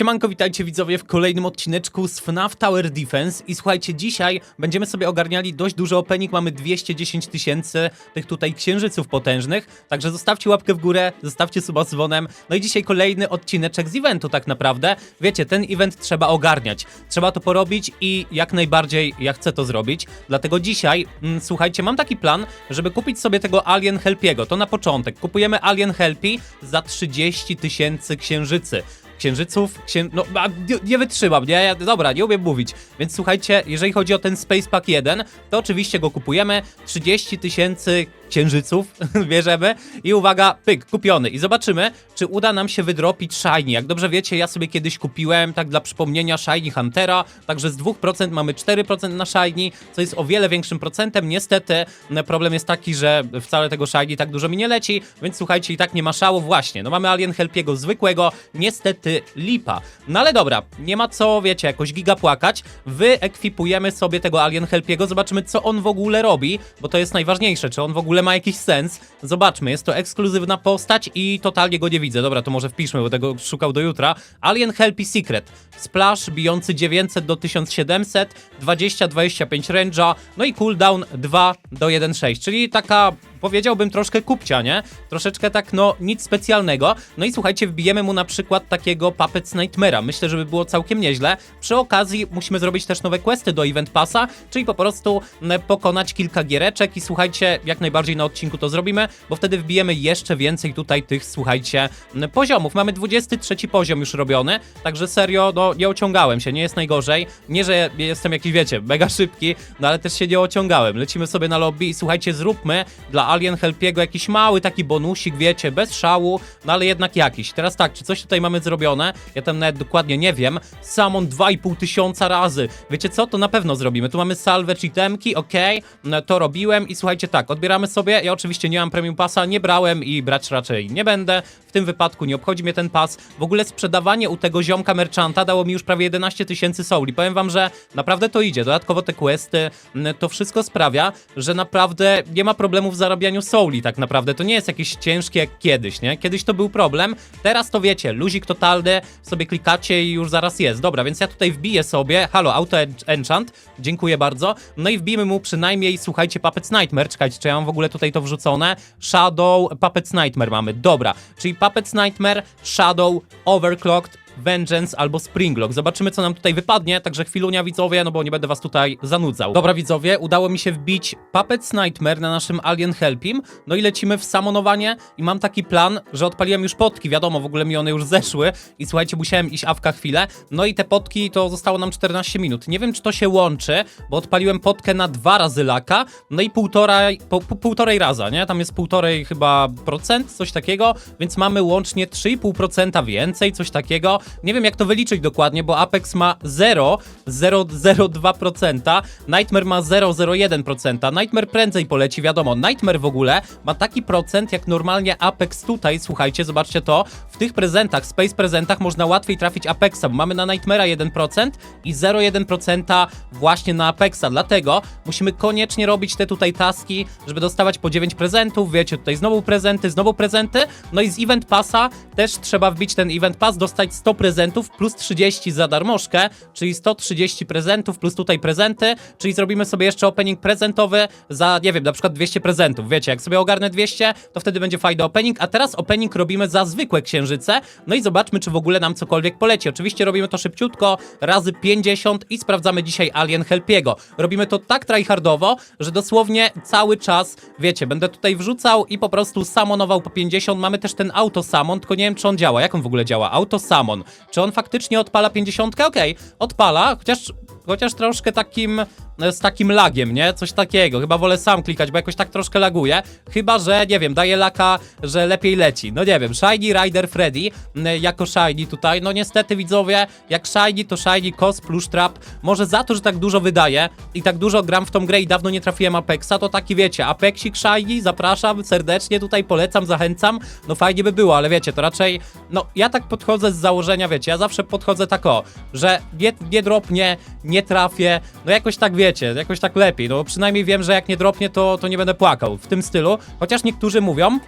Siemanko, witajcie widzowie w kolejnym odcineczku z FNAF Tower Defense. I słuchajcie, dzisiaj będziemy sobie ogarniali dość duży opening, mamy 210 tysięcy tych tutaj księżyców potężnych, także zostawcie łapkę w górę, zostawcie suba z dzwonem, no i dzisiaj kolejny odcineczek z eventu tak naprawdę, wiecie, ten event trzeba ogarniać, trzeba to porobić i jak najbardziej ja chcę to zrobić, dlatego dzisiaj, mm, słuchajcie, mam taki plan, żeby kupić sobie tego Alien Helpiego, to na początek, kupujemy Alien Helpi za 30 tysięcy księżycy, księżyców, księ... no a, nie, nie wytrzymam, nie? Ja, dobra, nie umiem mówić. Więc słuchajcie, jeżeli chodzi o ten Space Pack 1, to oczywiście go kupujemy, 30 tysięcy księżyców bierzemy i uwaga, pyk, kupiony. I zobaczymy, czy uda nam się wydropić Shiny. Jak dobrze wiecie, ja sobie kiedyś kupiłem, tak dla przypomnienia, Shiny Huntera, także z 2% mamy 4% na Shiny, co jest o wiele większym procentem. Niestety, no, problem jest taki, że wcale tego Shiny tak dużo mi nie leci, więc słuchajcie, i tak nie ma szału. Właśnie, no mamy Alien Helpiego zwykłego, niestety lipa. No ale dobra, nie ma co, wiecie, jakoś giga płakać. Wyekwipujemy sobie tego Alien Helpiego, zobaczymy, co on w ogóle robi, bo to jest najważniejsze, czy on w ogóle ma jakiś sens. Zobaczmy, jest to ekskluzywna postać i totalnie go nie widzę. Dobra, to może wpiszmy, bo tego szukał do jutra. Alien Helpy Secret. Splash bijący 900 do 1700, 20-25 range'a, no i cooldown 2 do 1.6, czyli taka powiedziałbym troszkę kupcia, nie? Troszeczkę tak, no, nic specjalnego. No i słuchajcie, wbijemy mu na przykład takiego Puppets Nightmare'a. Myślę, żeby było całkiem nieźle. Przy okazji musimy zrobić też nowe questy do Event Passa, czyli po prostu m, pokonać kilka giereczek i słuchajcie, jak najbardziej na odcinku to zrobimy, bo wtedy wbijemy jeszcze więcej tutaj tych, słuchajcie, m, poziomów. Mamy 23 poziom już robiony, także serio, no, nie ociągałem się, nie jest najgorzej. Nie, że jestem jakiś, wiecie, mega szybki, no ale też się nie ociągałem. Lecimy sobie na lobby i słuchajcie, zróbmy dla Alien Helpiego jakiś mały taki bonusik, wiecie, bez szału, no ale jednak jakiś. Teraz tak, czy coś tutaj mamy zrobione? Ja tam nawet dokładnie nie wiem. Samon 2,5 tysiąca razy. Wiecie co? To na pewno zrobimy. Tu mamy salwę itemki, okej, no, to robiłem i słuchajcie, tak, odbieramy sobie. Ja oczywiście nie mam premium pasa, nie brałem i brać raczej nie będę. W tym wypadku nie obchodzi mnie ten pas. W ogóle sprzedawanie u tego ziomka merchanta dało mi już prawie 11 tysięcy souli. Powiem wam, że naprawdę to idzie. Dodatkowo te questy, m, to wszystko sprawia, że naprawdę nie ma problemu w zarabianiu souli tak naprawdę. To nie jest jakieś ciężkie jak kiedyś, nie? Kiedyś to był problem, teraz to wiecie, luzik totalny, sobie klikacie i już zaraz jest. Dobra, więc ja tutaj wbiję sobie, halo, auto enchant, dziękuję bardzo. No i wbijmy mu przynajmniej, słuchajcie, Puppets Nightmare, czekajcie, czy ja mam w ogóle tutaj to wrzucone? Shadow, Puppets Nightmare mamy, dobra. Czyli Puppets Nightmare, Shadow, Overclocked, Vengeance albo Springlock. Zobaczymy, co nam tutaj wypadnie, także chwilunia widzowie, no bo nie będę was tutaj zanudzał. Dobra widzowie, udało mi się wbić Puppets Nightmare na naszym Alien Helpim, no i lecimy w samonowanie i mam taki plan, że odpaliłem już potki, wiadomo, w ogóle mi one już zeszły i słuchajcie, musiałem iść awka chwilę, no i te potki to zostało nam 14 minut. Nie wiem, czy to się łączy, bo odpaliłem potkę na dwa razy laka, no i półtorej, po, po, półtorej raza, nie? Tam jest półtorej chyba procent, coś takiego, więc mamy łącznie 3,5% więcej, coś takiego. Nie wiem jak to wyliczyć dokładnie, bo Apex ma 0, 0,02%, Nightmare ma 0,01%, Nightmare prędzej poleci, wiadomo, Nightmare w ogóle ma taki procent jak normalnie Apex tutaj, słuchajcie, zobaczcie to, w tych prezentach, Space prezentach można łatwiej trafić Apexa, bo mamy na Nightmare'a 1% i 0,1% właśnie na Apexa, dlatego musimy koniecznie robić te tutaj taski, żeby dostawać po 9 prezentów, wiecie, tutaj znowu prezenty, znowu prezenty, no i z Event Passa też trzeba wbić ten Event Pass, dostać 100 prezentów plus 30 za darmożkę, czyli 130 prezentów plus tutaj prezenty, czyli zrobimy sobie jeszcze opening prezentowy za, nie wiem, na przykład 200 prezentów. Wiecie, jak sobie ogarnę 200, to wtedy będzie fajny opening, a teraz opening robimy za zwykłe księżyce, no i zobaczmy, czy w ogóle nam cokolwiek poleci. Oczywiście robimy to szybciutko, razy 50 i sprawdzamy dzisiaj Alien Helpiego. Robimy to tak tryhardowo, że dosłownie cały czas, wiecie, będę tutaj wrzucał i po prostu samonował po 50. Mamy też ten auto samon, tylko nie wiem, czy on działa. Jak on w ogóle działa? Auto samon. Czy on faktycznie odpala 50? Okej, odpala, chociaż, chociaż troszkę takim e, z takim lagiem, nie? Coś takiego. Chyba wolę sam klikać, bo jakoś tak troszkę laguje. Chyba, że, nie wiem, daje laka, że lepiej leci. No nie wiem, Shiny Rider Freddy jako Shiny tutaj. No niestety widzowie, jak Shiny to Shiny Cos plus Trap. Może za to, że tak dużo wydaje i tak dużo gram w tą grę i dawno nie trafiłem Apexa, to taki wiecie, Apexik Shiny, zapraszam serdecznie, tutaj polecam, zachęcam. No fajnie by było, ale wiecie, to raczej, no ja tak podchodzę z założenia, wiecie, ja zawsze podchodzę tak o, że nie, nie nie trafię, no jakoś tak wiecie, jakoś tak lepiej, no przynajmniej wiem, że jak nie dropnie, to, to nie będę płakał w tym stylu, chociaż niektórzy mówią,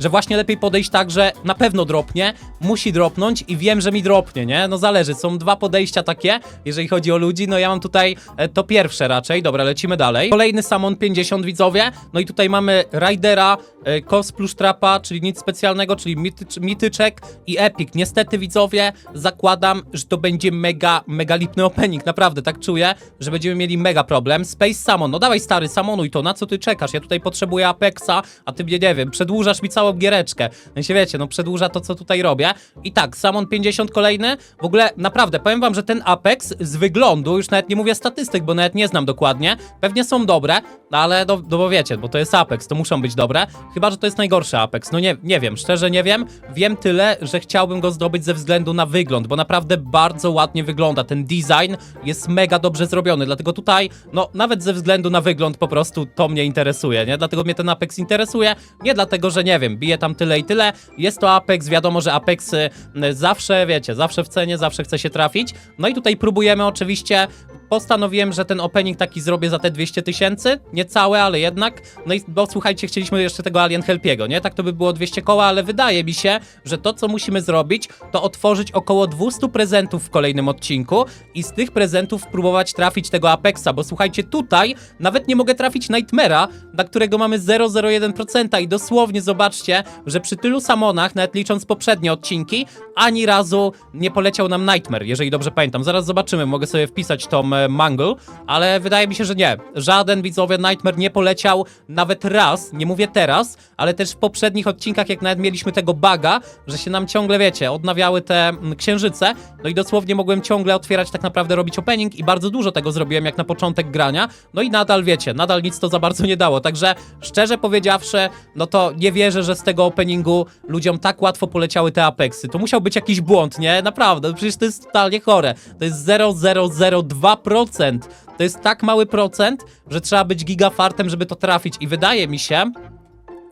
że właśnie lepiej podejść tak, że na pewno dropnie, musi dropnąć i wiem, że mi dropnie, nie? No zależy, są dwa podejścia takie, jeżeli chodzi o ludzi, no ja mam tutaj e, to pierwsze raczej, dobra, lecimy dalej. Kolejny Samon 50 widzowie, no i tutaj mamy Ridera, e, Kos plus Trapa, czyli nic specjalnego, czyli mitycz, mityczek i Epic. Niestety widzowie, zakładam, że to będzie mega, mega lipny opening, naprawdę, tak czuję, że będziemy mieli mega problem. Space Samon, no dawaj stary, samonuj to, na co ty czekasz? Ja tutaj potrzebuję Apexa, a ty mnie, nie wiem, przedłużasz mi całą giereczkę. No się wiecie, no przedłuża to, co tutaj robię. I tak, Samon 50 kolejny, w ogóle naprawdę, powiem wam, że ten Apex z wyglądu, już nawet nie mówię statystyk, bo nawet nie znam dokładnie, pewnie są dobre, no ale no, no bo wiecie, bo to jest Apex, to muszą być dobre, chyba, że to jest najgorszy Apex, no nie, nie wiem, szczerze nie wiem, wiem tyle, że chciałbym go zdobyć ze względu na wygląd, bo naprawdę bardzo ładnie wygląda, ten design jest mega dobrze zrobiony, dlatego tutaj, no nawet ze względu na wygląd po prostu to mnie interesuje, nie, dlatego mnie ten Apex interesuje, nie dlatego, że nie wiem, bije tam tyle i tyle, jest to Apex, wiadomo, że Apexy zawsze, wiecie, zawsze w cenie, zawsze chce się trafić, no i tutaj próbujemy oczywiście postanowiłem, że ten opening taki zrobię za te 200 tysięcy, nie całe, ale jednak. No i bo słuchajcie, chcieliśmy jeszcze tego Alien Helpiego, nie? Tak to by było 200 koła, ale wydaje mi się, że to co musimy zrobić, to otworzyć około 200 prezentów w kolejnym odcinku i z tych prezentów próbować trafić tego Apexa, bo słuchajcie, tutaj nawet nie mogę trafić Nightmare'a, na którego mamy 0,01% i dosłownie zobaczcie, że przy tylu samonach, nawet licząc poprzednie odcinki, ani razu nie poleciał nam Nightmare, jeżeli dobrze pamiętam. Zaraz zobaczymy, mogę sobie wpisać tą Mangle, ale wydaje mi się, że nie. Żaden widzowie Nightmare nie poleciał nawet raz, nie mówię teraz, ale też w poprzednich odcinkach, jak nawet mieliśmy tego buga, że się nam ciągle, wiecie, odnawiały te mm, księżyce, no i dosłownie mogłem ciągle otwierać, tak naprawdę robić opening i bardzo dużo tego zrobiłem, jak na początek grania, no i nadal, wiecie, nadal nic to za bardzo nie dało, także szczerze powiedziawszy, no to nie wierzę, że z tego openingu ludziom tak łatwo poleciały te Apexy. To musiał być jakiś błąd, nie? Naprawdę, przecież to jest totalnie chore. To jest 0,002%. To jest tak mały procent, że trzeba być gigafartem, żeby to trafić i wydaje mi się,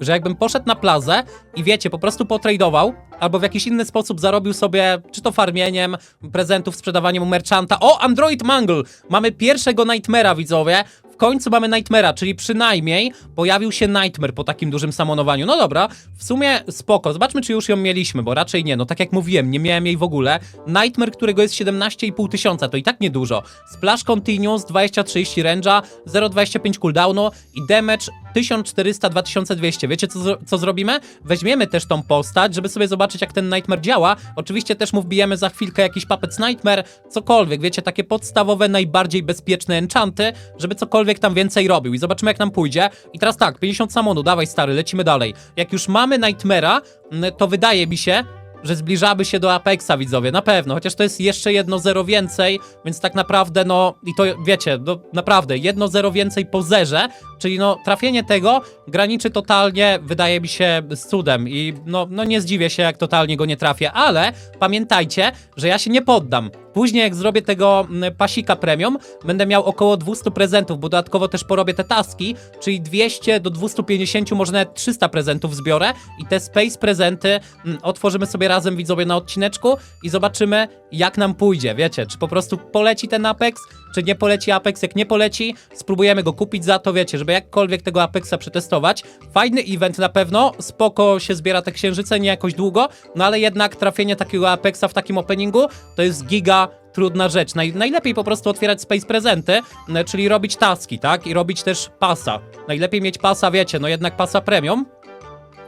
że jakbym poszedł na plazę i wiecie, po prostu potradował, albo w jakiś inny sposób zarobił sobie, czy to farmieniem, prezentów, sprzedawaniem u merchanta. O, Android Mangle! Mamy pierwszego Nightmare'a, widzowie. W końcu mamy Nightmare'a, czyli przynajmniej pojawił się Nightmare po takim dużym samonowaniu. No dobra, w sumie spoko. Zobaczmy, czy już ją mieliśmy, bo raczej nie. No tak jak mówiłem, nie miałem jej w ogóle. Nightmare, którego jest 17,5 tysiąca, to i tak niedużo. Splash Continuous, 20-30 range'a, 0,25 cooldownu i damage 1400-2200. Wiecie, co, co zrobimy? Weźmiemy też tą postać, żeby sobie zobaczyć, jak ten Nightmare działa. Oczywiście też mu wbijemy za chwilkę jakiś Puppets Nightmare, cokolwiek, wiecie, takie podstawowe, najbardziej bezpieczne enchanty, żeby cokolwiek tam więcej robił. I zobaczymy, jak nam pójdzie. I teraz tak, 50 samonu, dawaj stary, lecimy dalej. Jak już mamy Nightmare'a, mm, to wydaje mi się, że zbliżamy się do Apexa, widzowie, na pewno, chociaż to jest jeszcze jedno zero więcej, więc tak naprawdę, no, i to wiecie, no, naprawdę, jedno zero więcej po zerze, czyli no, trafienie tego graniczy totalnie, wydaje mi się, z cudem i no, no nie zdziwię się, jak totalnie go nie trafię, ale pamiętajcie, że ja się nie poddam. Później jak zrobię tego mm, pasika premium, będę miał około 200 prezentów, bo dodatkowo też porobię te taski, czyli 200 do 250, może nawet 300 prezentów zbiorę i te space prezenty mm, otworzymy sobie razem widzowie na odcineczku i zobaczymy jak nam pójdzie, wiecie, czy po prostu poleci ten Apex, czy nie poleci Apex, jak nie poleci, spróbujemy go kupić za to, wiecie, żeby jakkolwiek tego Apexa przetestować. Fajny event na pewno, spoko się zbiera te księżyce, nie jakoś długo, no ale jednak trafienie takiego Apexa w takim openingu to jest giga trudna rzecz. Naj, najlepiej po prostu otwierać space prezenty, m, czyli robić taski, tak? I robić też pasa. Najlepiej mieć pasa, wiecie, no jednak pasa premium.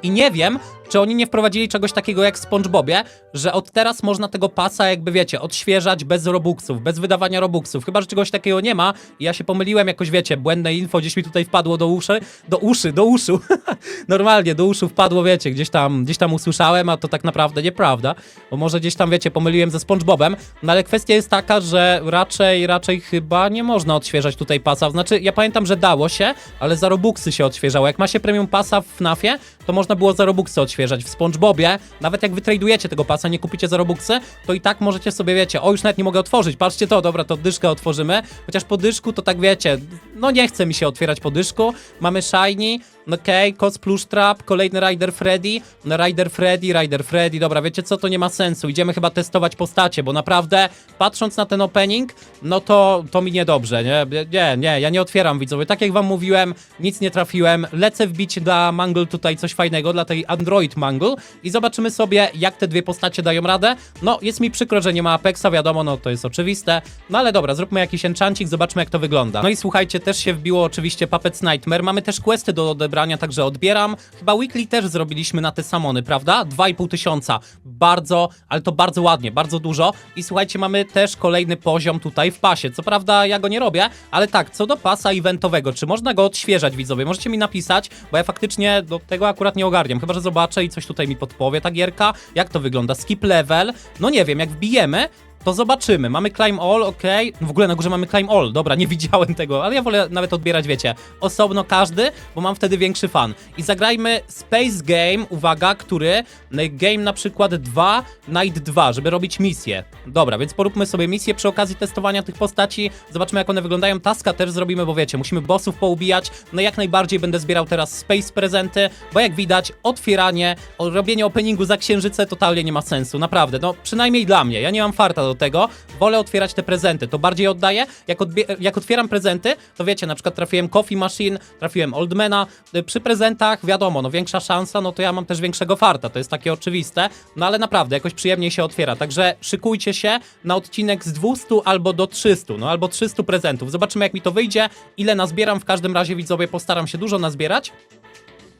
I nie wiem, czy oni nie wprowadzili czegoś takiego jak w SpongeBobie, że od teraz można tego pasa jakby, wiecie, odświeżać bez robuxów, bez wydawania robuxów. Chyba, że czegoś takiego nie ma i ja się pomyliłem jakoś, wiecie, błędne info gdzieś mi tutaj wpadło do uszy, do uszy, do uszu. Normalnie, do uszu wpadło, wiecie, gdzieś tam, gdzieś tam usłyszałem, a to tak naprawdę nieprawda, bo może gdzieś tam, wiecie, pomyliłem ze SpongeBobem, no ale kwestia jest taka, że raczej, raczej chyba nie można odświeżać tutaj pasa. Znaczy, ja pamiętam, że dało się, ale za robuxy się odświeżało. Jak ma się premium pasa w FNAFie, to można było za robuxy odświeżać. W SpongeBobie, nawet jak wytradujecie tego pasa, nie kupicie za robuxy, to i tak możecie sobie, wiecie, o już nawet nie mogę otworzyć, patrzcie to, dobra, to dyszkę otworzymy, chociaż po dyszku to tak wiecie, no nie chce mi się otwierać po dyszku, mamy shiny, okej, Kos Plush Trap, kolejny Rider Freddy, no Rider Freddy, Rider Freddy, dobra, wiecie co, to nie ma sensu, idziemy chyba testować postacie, bo naprawdę, patrząc na ten opening, no to, to mi niedobrze, nie, nie, nie, ja nie otwieram widzowie, tak jak wam mówiłem, nic nie trafiłem, lecę wbić dla Mangle tutaj coś fajnego, dla tej Android Mangle i zobaczymy sobie, jak te dwie postacie dają radę, no, jest mi przykro, że nie ma Apexa, wiadomo, no to jest oczywiste, no ale dobra, zróbmy jakiś enchantik, zobaczmy jak to wygląda. No i słuchajcie, też się wbiło oczywiście Puppets Nightmare, mamy też questy do odebrania, także odbieram. Chyba weekly też zrobiliśmy na te samony, prawda? 2,5 tysiąca. Bardzo, ale to bardzo ładnie, bardzo dużo. I słuchajcie, mamy też kolejny poziom tutaj w pasie. Co prawda ja go nie robię, ale tak, co do pasa eventowego, czy można go odświeżać, widzowie? Możecie mi napisać, bo ja faktycznie do tego akurat nie ogarniam. Chyba, że zobaczę i coś tutaj mi podpowie ta gierka. Jak to wygląda? Skip level? No nie wiem, jak wbijemy, to zobaczymy. Mamy climb all, ok. W ogóle na górze mamy climb all. Dobra, nie widziałem tego, ale ja wolę nawet odbierać, wiecie, osobno każdy, bo mam wtedy większy fan. I zagrajmy Space Game, uwaga, który no, game na przykład 2 Night 2, żeby robić misję. Dobra, więc poróbmy sobie misję przy okazji testowania tych postaci. Zobaczmy jak one wyglądają. Taska też zrobimy, bo wiecie, musimy bossów poubijać. No jak najbardziej będę zbierał teraz Space prezenty, bo jak widać, otwieranie, robienie openingu za księżyce totalnie nie ma sensu, naprawdę. No przynajmniej dla mnie. Ja nie mam farta do tego. Wolę otwierać te prezenty. To bardziej oddaję. Jak, jak otwieram prezenty, to wiecie, na przykład trafiłem Coffee Machine, trafiłem Oldmana. Y, Przy prezentach, wiadomo, no większa szansa, no to ja mam też większego farta. To jest takie oczywiste. No ale naprawdę, jakoś przyjemniej się otwiera. Także szykujcie się na odcinek z 200 albo do 300, no albo 300 prezentów. Zobaczymy, jak mi to wyjdzie, ile nazbieram. W każdym razie, widzowie, postaram się dużo nazbierać.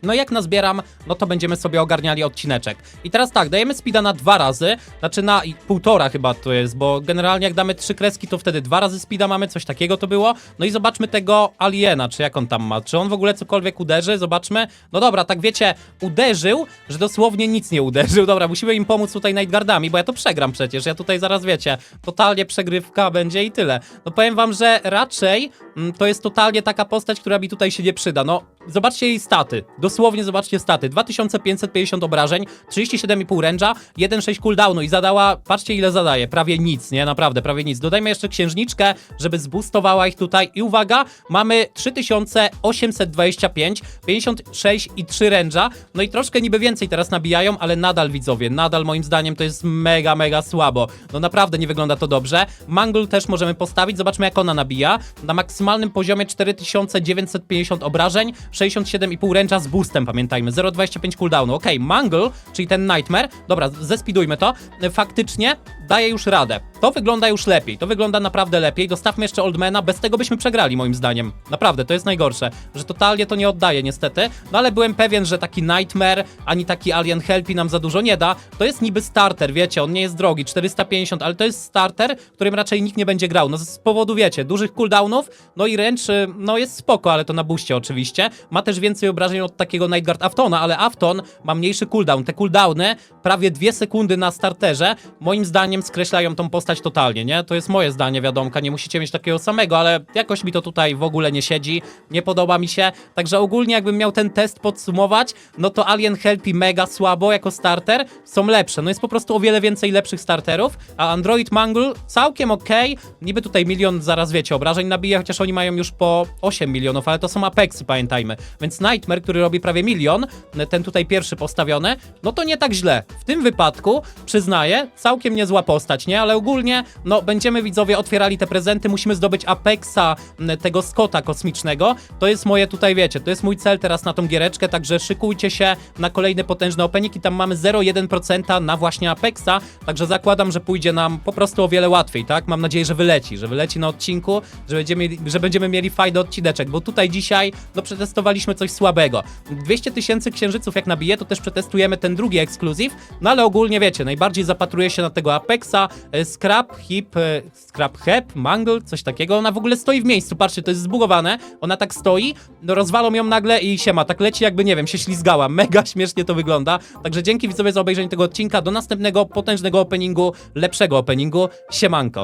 No jak nazbieram, no to będziemy sobie ogarniali odcineczek. I teraz tak, dajemy speeda na dwa razy, znaczy na półtora chyba to jest, bo generalnie jak damy trzy kreski, to wtedy dwa razy speeda mamy, coś takiego to było. No i zobaczmy tego aliena, czy jak on tam ma, czy on w ogóle cokolwiek uderzy, zobaczmy. No dobra, tak wiecie, uderzył, że dosłownie nic nie uderzył. Dobra, musimy im pomóc tutaj Nightguardami, bo ja to przegram przecież, ja tutaj zaraz wiecie, totalnie przegrywka będzie i tyle. No powiem wam, że raczej mm, to jest totalnie taka postać, która mi tutaj się nie przyda. No, zobaczcie jej staty. Dosłownie zobaczcie staty. 2550 obrażeń, 37,5 range'a, 1,6 cooldownu i zadała, patrzcie ile zadaje, prawie nic, nie? Naprawdę, prawie nic. Dodajmy jeszcze księżniczkę, żeby zboostowała ich tutaj i uwaga, mamy 3825, 56 i 3 range'a, no i troszkę niby więcej teraz nabijają, ale nadal widzowie, nadal moim zdaniem to jest mega, mega słabo. No naprawdę nie wygląda to dobrze. Mangle też możemy postawić, zobaczmy jak ona nabija. Na maksymalnym poziomie 4950 obrażeń, 67,5 range'a z boostem, pamiętajmy, 0,25 cooldownu. Okej, Mangle, czyli ten Nightmare, dobra, zespidujmy to, faktycznie daje już radę. To wygląda już lepiej, to wygląda naprawdę lepiej. Dostawmy jeszcze Oldmana, bez tego byśmy przegrali moim zdaniem. Naprawdę, to jest najgorsze, że totalnie to nie oddaje niestety, no ale byłem pewien, że taki Nightmare, ani taki Alien Helpy nam za dużo nie da. To jest niby starter, wiecie, on nie jest drogi, 450, ale to jest starter, którym raczej nikt nie będzie grał. No z powodu, wiecie, dużych cooldownów, no i ręcz, y, no jest spoko, ale to na buście oczywiście. Ma też więcej obrażeń od takiego Nightguard Aftona, ale Afton ma mniejszy cooldown. Te cooldowny, prawie dwie sekundy na starterze, moim zdaniem skreślają tą postać totalnie, nie? To jest moje zdanie, wiadomka, nie musicie mieć takiego samego, ale jakoś mi to tutaj w ogóle nie siedzi, nie podoba mi się. Także ogólnie jakbym miał ten test podsumować, no to Alien Helpy mega słabo jako starter, są lepsze. No jest po prostu o wiele więcej lepszych starterów, a Android Mangle całkiem okej. Niby tutaj milion zaraz wiecie, obrażeń nabija, chociaż oni mają już po 8 milionów, ale to są Apexy, pamiętajmy. Więc Nightmare, który robi prawie milion, ten tutaj pierwszy postawiony, no to nie tak źle. W tym wypadku, przyznaję, całkiem niezła postać, nie? Ale ogólnie, no będziemy widzowie otwierali te prezenty, musimy zdobyć Apexa, tego Scotta kosmicznego. To jest moje tutaj, wiecie, to jest mój cel teraz na tą giereczkę, także szykujcie się na kolejny potężny opening i tam mamy 0,1% na właśnie Apexa, także zakładam, że pójdzie nam po prostu o wiele łatwiej, tak? Mam nadzieję, że wyleci, że wyleci na odcinku, że będziemy, że będziemy mieli fajny odcineczek, bo tutaj dzisiaj, no przetestowaliśmy coś słabego. 200 tysięcy księżyców jak nabije, to też przetestujemy ten drugi ekskluzyw, no ale ogólnie wiecie, najbardziej zapatruję się na tego Apexa, e, Scrap, Hip, e, Scrap Hep, Mangle, coś takiego, ona w ogóle stoi w miejscu, patrzcie, to jest zbugowane, ona tak stoi, no rozwalą ją nagle i siema, tak leci jakby, nie wiem, się ślizgała, mega śmiesznie to wygląda, także dzięki widzowie za obejrzenie tego odcinka, do następnego potężnego openingu, lepszego openingu, siemanko.